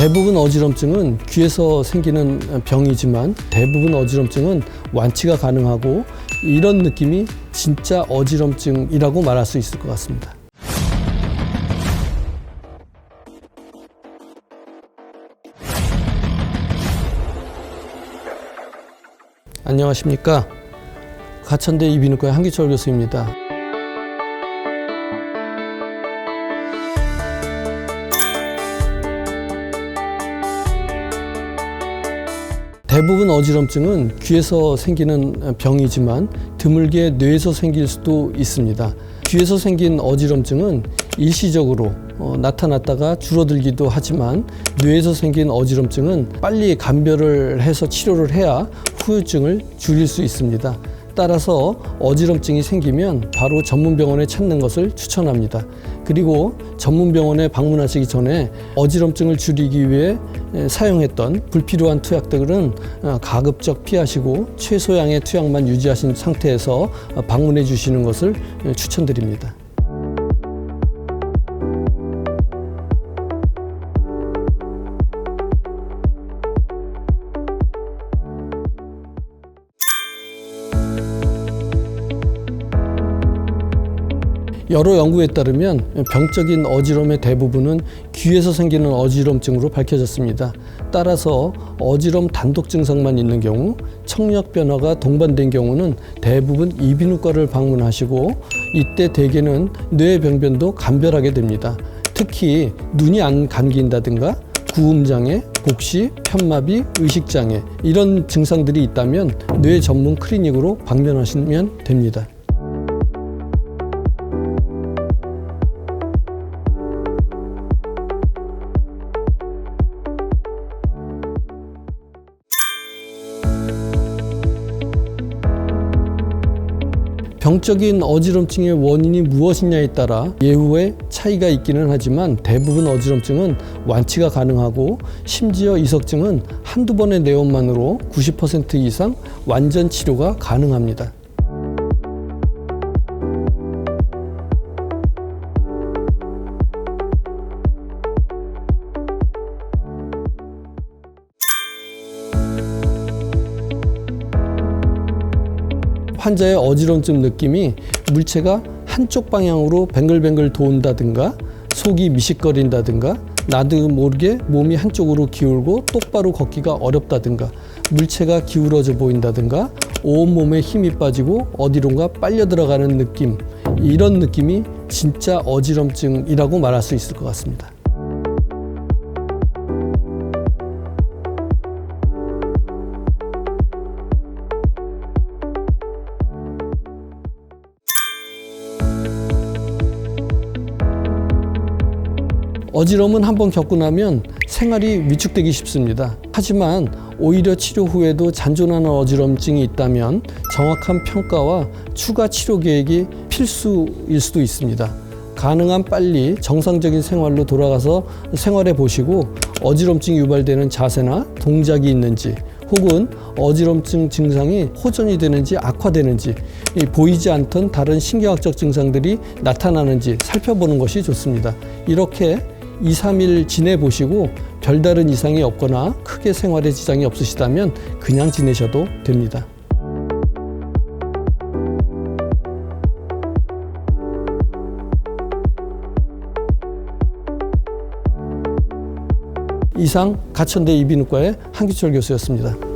대부분 어지럼증은 귀에서 생기는 병이지만 대부분 어지럼증은 완치가 가능하고 이런 느낌이 진짜 어지럼증이라고 말할 수 있을 것 같습니다. 안녕하십니까. 가천대 이비인후과의 한기철 교수입니다. 대부분 어지럼증은 귀에서 생기는 병이지만 드물게 뇌에서 생길 수도 있습니다. 귀에서 생긴 어지럼증은 일시적으로 어, 나타났다가 줄어들기도 하지만 뇌에서 생긴 어지럼증은 빨리 감별을 해서 치료를 해야 후유증을 줄일 수 있습니다. 따라서 어지럼증이 생기면 바로 전문병원에 찾는 것을 추천합니다. 그리고 전문병원에 방문하시기 전에 어지럼증을 줄이기 위해 사용했던 불필요한 투약들은 어, 가급적 피하시고 최소량의 투약만 유지하신 상태에서 방문해 주시는 것을 추천드립니다. 여러 연구에 따르면 병적인 어지럼의 대부분은 귀에서 생기는 어지럼증으로 밝혀졌습니다. 따라서 어지럼 단독 증상만 있는 경우 청력 변화가 동반된 경우는 대부분 이비인후과를 방문하시고 이때 대개는 뇌병변도 감별하게 됩니다. 특히 눈이 안 감긴다든가 구음장애, 복시, 편마비, 의식장애 이런 증상들이 있다면 뇌 전문 클리닉으로 방문하시면 됩니다. 병적인 어지럼증의 원인이 무엇이냐에 따라 예후에 차이가 있기는 하지만 대부분 어지럼증은 완치가 가능하고 심지어 이석증은 한두 번의 내원만으로 90% 이상 완전 치료가 가능합니다. 환자의 어지럼증 느낌이 물체가 한쪽 방향으로 뱅글뱅글 도운다든가 속이 미식거린다든가 나도 모르게 몸이 한쪽으로 기울고 똑바로 걷기가 어렵다든가 물체가 기울어져 보인다든가 온몸에 힘이 빠지고 어디론가 빨려 들어가는 느낌 이런 느낌이 진짜 어지럼증이라고 말할 수 있을 것 같습니다. 어지럼은 한번 겪고 나면 생활이 위축되기 쉽습니다. 하지만 오히려 치료 후에도 잔존하는 어지럼증이 있다면 정확한 평가와 추가 치료 계획이 필수일 수도 있습니다. 가능한 빨리 정상적인 생활로 돌아가서 생활해 보시고 어지럼증이 유발되는 자세나 동작이 있는지 혹은 어지럼증 증상이 호전이 되는지 악화되는지 보이지 않던 다른 신경학적 증상들이 나타나는지 살펴보는 것이 좋습니다. 이렇게 2, 3일 지내보시고 별다른 이상이 없거나 크게 생활에 지장이 없으시다면 그냥 지내셔도 됩니다. 이상 가천대 이비인후과의 한기철 교수였습니다.